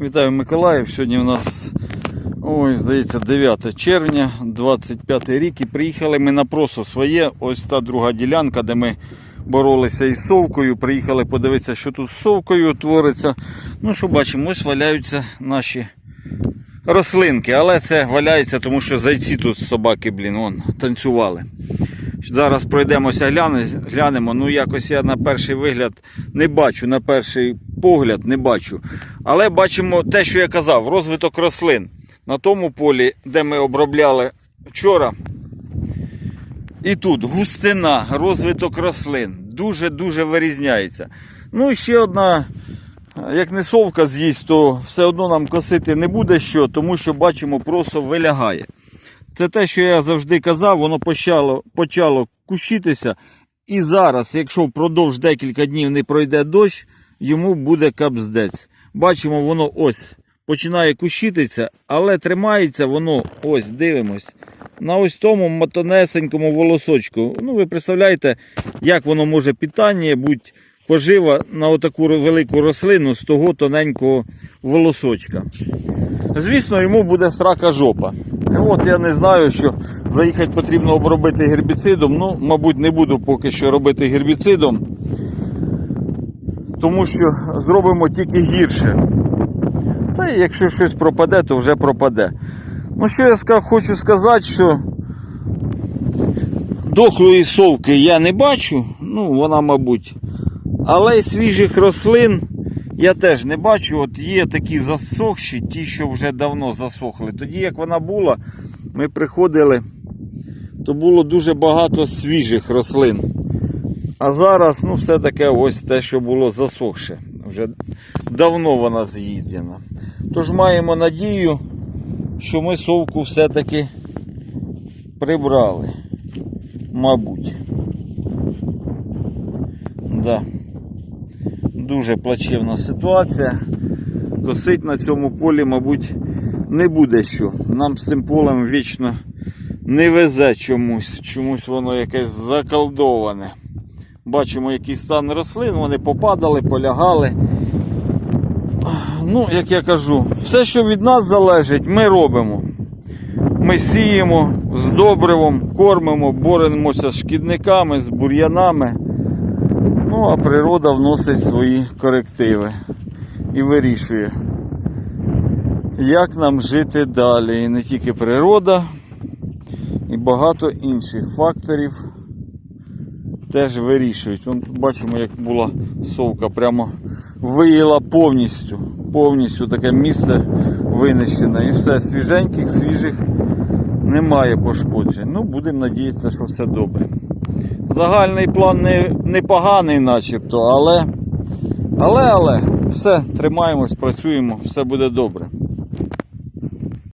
Вітаю Миколаїв. Сьогодні у нас, ой, здається, 9 червня, 25 рік. І приїхали ми на просо своє. Ось та друга ділянка, де ми боролися із совкою. Приїхали подивитися, що тут з совкою твориться. Ну, що бачимо, ось валяються наші рослинки. Але це валяється, тому що зайці тут собаки, блін, вон, танцювали. Зараз пройдемося, глянемо. Ну, якось я на перший вигляд не бачу, на перший погляд не бачу. Але бачимо те, що я казав, розвиток рослин. На тому полі, де ми обробляли вчора. І тут густина, розвиток рослин. Дуже-дуже вирізняється. Ну і ще одна, як не совка з'їсть, то все одно нам косити не буде що, тому що бачимо, просто вилягає. Це те, що я завжди казав, воно почало, почало кущитися. І зараз, якщо впродовж декілька днів не пройде дощ, йому буде капздець. Бачимо, воно ось починає кущитися, але тримається воно, ось, дивимось, на ось тому матонесенькому волосочку. Ну, ви представляєте, як воно може питання бути пожива на отаку велику рослину з того тоненького волосочка. Звісно, йому буде страка жопа. От я не знаю, що заїхати потрібно обробити гербіцидом. Ну, мабуть, не буду поки що робити гербіцидом, тому що зробимо тільки гірше. Та якщо щось пропаде, то вже пропаде. Ну, що я хочу сказати, що дохлої совки я не бачу, ну, вона, мабуть. Але й свіжих рослин я теж не бачу. От є такі засохші, ті, що вже давно засохли. Тоді, як вона була, ми приходили, то було дуже багато свіжих рослин. А зараз, ну, все таке ось те, що було засохше. Вже давно вона з'їдена. Тож маємо надію, що ми совку все-таки прибрали. Мабуть. Да. Дуже плачевна ситуація. Косить на цьому полі, мабуть, не буде що. Нам з цим полем вічно не везе чомусь. Чомусь воно якесь заколдоване. Бачимо, який стан рослин, вони попадали, полягали. Ну, як я кажу, все, що від нас залежить, ми робимо. Ми сіємо з добривом, кормимо, боремося з шкідниками, з бур'янами. Ну, а природа вносить свої корективи і вирішує, як нам жити далі. І не тільки природа, і багато інших факторів теж вирішують. Вон бачимо, як була совка, прямо виїла повністю. Повністю таке місце винищене. І все, свіженьких, свіжих немає пошкоджень. Ну, будемо надіятися, що все добре. Загальний план не, непоганий начебто, але, але, але, все, тримаємось, працюємо, все буде добре.